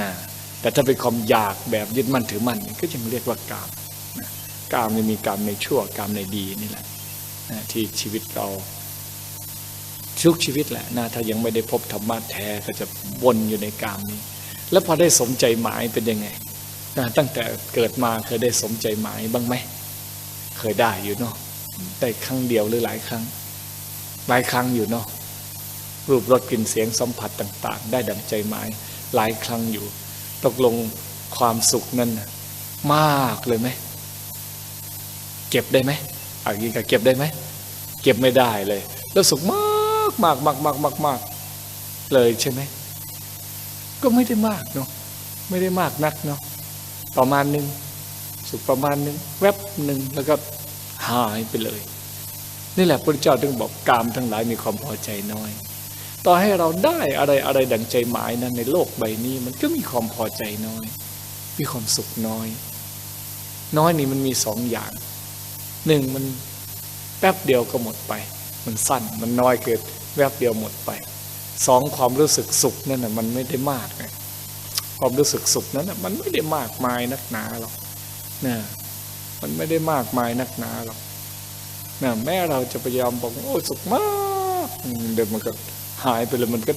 นะแต่ถ้าเป็นความอยากแบบยึดมั่นถือมั่นก็ยังเรียกว่ากามนะกามมันมีกามในชั่วกามในดีนี่แหละนะที่ชีวิตเราทุกชีวิตแหละนะถ้ายังไม่ได้พบธรรมะแท้ก็จะวนอยู่ในกามนี้ แล้วพอได้สมใจหมายเป็นยังไงนะตั้งแต่เกิดมาเคยได้สมใจหมายบ้างไหมเคยได้อยู่เนาะได้ครั้งเดียวหรือหลายครั้ง หลายครั้งอยู่เนาะรูปรสกลิ่นเสียงสัมผัสต่าง ๆ ได้ดังใจหมาย หลายครั้งอยู่ ตกลงความสุขนั้นมากเลยไหม เก็บได้ไหมอาอย่างนี้ก็เก็บได้ไหม เก็บไม่ได้เลย แล้วสุขมากมากมากมากมากมากเลยใช่ไหม ก็ไม่ได้มากเนาะไม่ได้มากนักเนาะประมาณหนึ่งสุขประมาณหนึ่งแวบหนึ่งแล้วก็หายไปเลย นี่แหละพระเจ้าถึงบอกกามทั้งหลายมีความพอใจน้อย ต่อให้เราได้อะไรอะไรดังใจหมายนั้นในโลกใบนี้ มันก็มีความพอใจน้อย มีความสุขน้อย น้อยนี่มันมีสองอย่างหนึ่งมันแป๊บเดียวก็หมดไป มันสั้นมันน้อยเกิดแวบเดียวหมดไปสองความรู้สึกสุขนั่นน่ะมันไม่ได้มากไงความรู้สึกสุขนั้นน่ะมันไม่ได้มากมายนักหนาหรอกนะมันไม่ได้มากมายนักหนาหรอกนะแม้เราจะพยายามบอกโอ้สุขมากเดี๋ยวมันก็ หายไปเลยมันก็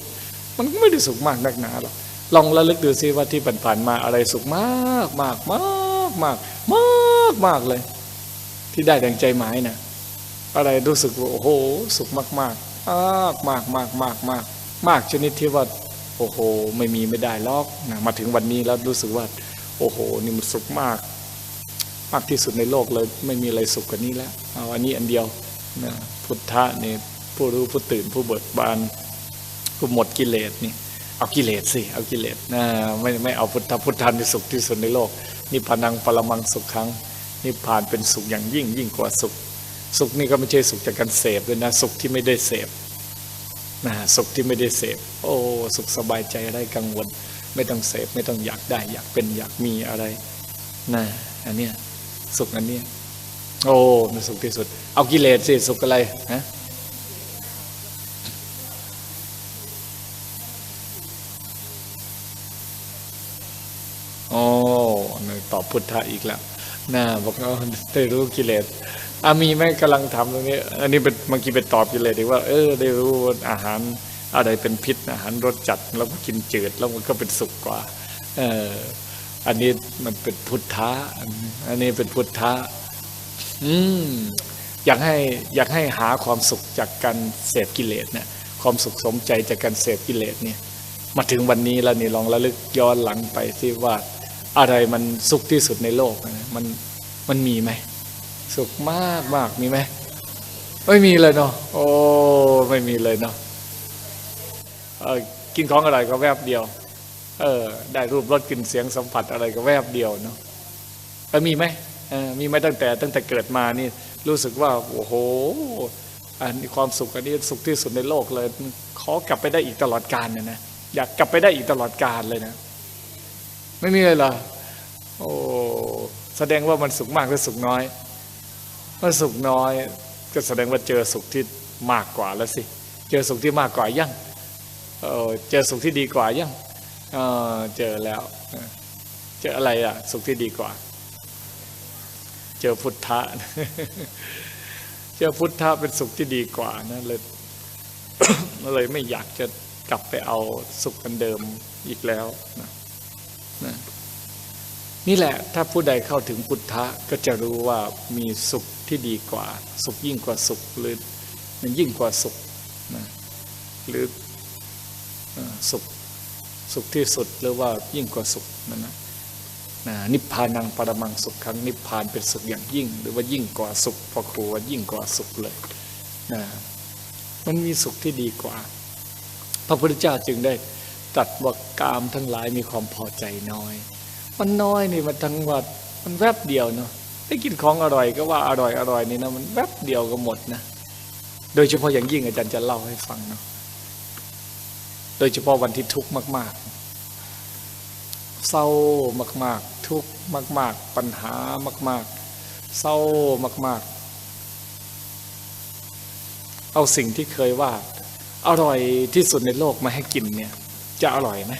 มันก็ไม่ได้สุขมากนักหนาหรอกลองระลึกดูซิว่าที่ผ่านๆมาอะไรสุขมากมากมากมากมากมากเลย ที่ได้ดังใจหมายนะอะไรรู้สึกว่าโอ้โห สุขมากมากมากมากมากมากมากชนิดที่ว่าโอ้โห ไม่มีไม่ได้ล็อกนะมาถึงวันนี้แล้วรู้สึกว่า โอ้โห นี่มันสุขมาก มากที่สุดในโลกเลยไม่มีอะไรสุขกว่านี้แล้วเอาอันนี้อันเดียวนะพุทธะเนี่ยผู้รู้ผู้ตื่นผู้เบิกบาน ผู้หมดกิเลสนี่เอากิเลสสิเอากิเลสนะไม่ไม่เอาพุทธพุทธานี่สุขที่สุดในโลกนิพพานังปรมังสุขขังนิพพานเป็นสุขอย่างยิ่งยิ่งกว่าสุข สุขนี่ก็ไม่ใช่สุขจากการเสพเลยนะสุขที่ไม่ได้เสพนะสุขที่ไม่ได้เสพ โอ้สุขสบายใจไร้กังวล ไม่ต้องเสพไม่ต้องอยากได้ อยากเป็นอยากมีอะไรนะอันเนี้ยสุขอันเนี้ยโอ้มันสุขที่สุด เอากิเลสสิสุขอะไรฮะ ตอบพุทธะอีกแล้วน่าบอกว่าได้รู้กิเลสอามีไหมกำลังทำตรงนี้ อันนี้เป็นเมื่อกี้เป็นตอบกิเลสดีว่า เออ ได้รู้ว่าอาหารอะไรเป็นพิษอาหารรสจัดแล้วก็กินจืดแล้วมันก็เป็นสุขกว่า เอออันนี้มันเป็นพุทธะอันนี้เป็นพุทธะอืมอยากให้อยากให้หาความสุขจากการเสพกิเลสเนี่ยความสุขสมใจจากการเสพกิเลสเนี่ย มาถึงวันนี้แล้วนี่ลองระลึกย้อนหลังไปที่ว่า อะไรมันสุขที่สุดในโลกนะมันมันมีไหมสุขมากมากมีไหมไม่มีเลยเนาะโอ้ไม่มีเลยเนาะเออกินของอะไรก็แวบเดียว เออ ได้รูปรสกลิ่นเสียงสัมผัสอะไรก็แวบเดียวเนาะแต่มีไหมมีไหมตั้งแต่ตั้งแต่เกิดมานี่รู้สึกว่าโอ้โห อันนี้ความสุขอันนี้สุขที่สุดในโลกเลย ขอกลับไปได้อีกตลอดกาลเนี่ยนะอยากกลับไปได้อีกตลอดกาลเลยนะ ไม่มีเลยเหรอโอ้แสดงว่ามันสุขมากหรือสุขน้อยมันสุขน้อย ก็แสดงว่าเจอสุขที่มากกว่าแล้วสิ เจอสุขที่มากกว่ายังเออเจอสุขที่ดีกว่ายังเออเจอแล้ว เจออะไรอะ สุขที่ดีกว่า เจอพุทธะเจอพุทธะเป็นสุขที่ดีกว่านะเลยเลยไม่อยากจะกลับไปเอาสุขอันเดิมอีกแล้วนะ นะนี่แหละถ้าผู้ใดเข้าถึงพุทธะก็จะรู้ว่ามีสุขที่ดีกว่า สุขยิ่งกว่าสุขหรือมันยิ่งกว่าสุขนะหรือสุขสุขที่สุดหรือว่ายิ่งกว่าสุขนั่นนะนะนิพพานังปรมังสุขครั้งนิพพานเป็นสุขอย่างยิ่ง หรือว่ายิ่งกว่าสุขพอครูว่ายิ่งกว่าสุขเลยนะมันมีสุขที่ดีกว่า พระพุทธเจ้าจึงได้ ตรัสว่ากามทั้งหลายมีความพอใจน้อย มันน้อยนี่มันทั้งวัดมันแวบเดียวเนาะได้กินของอร่อยก็ว่าอร่อยอร่อยนี่นะมันแวบเดียวก็หมดนะ โดยเฉพาะอย่างยิ่งอาจารย์จะเล่าให้ฟังเนาะโดยเฉพาะวันที่ทุกข์มาก ๆ เศร้ามาก ๆ ทุกข์มาก ๆ ปัญหามาก ๆ เศร้ามาก ๆ เอาสิ่งที่เคยว่าอร่อยที่สุดในโลกมาให้กินเนี่ย จะอร่อยไหม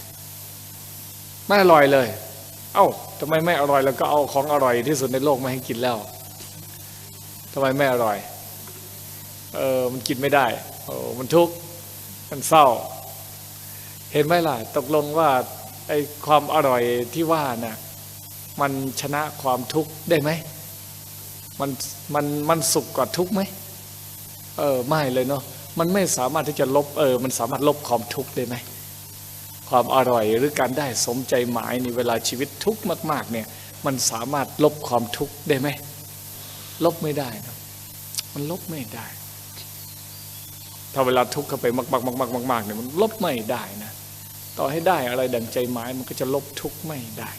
ไม่อร่อยเลย เอ้าทำไมไม่อร่อยแล้วก็เอาของอร่อยที่สุดในโลกมาให้กินแล้วทำไมไม่อร่อย เออมันกินไม่ได้โอ้มันทุกข์มันเศร้า เห็นไหมล่ะ ตกลงว่าไอ้ความอร่อยที่ว่าน่ะมันชนะความทุกข์ได้ไหมมันมันมันสุขกว่าทุกข์ไหมเออไม่เลยเนาะมันไม่สามารถที่จะลบเออ มันสามารถลบความทุกข์ได้ไหม ความอร่อยหรือการได้สมใจหมายในเวลาชีวิตทุกข์มาก ๆ เนี่ย มันสามารถลบความทุกข์ได้ไหม ลบไม่ได้นะมันลบไม่ได้ ถ้าเวลาทุกข์เข้าไปมากๆๆๆๆๆเนี่ยมันลบไม่ได้นะ ต่อให้ได้อะไรดังใจหมายมันก็จะลบทุกข์ไม่ได้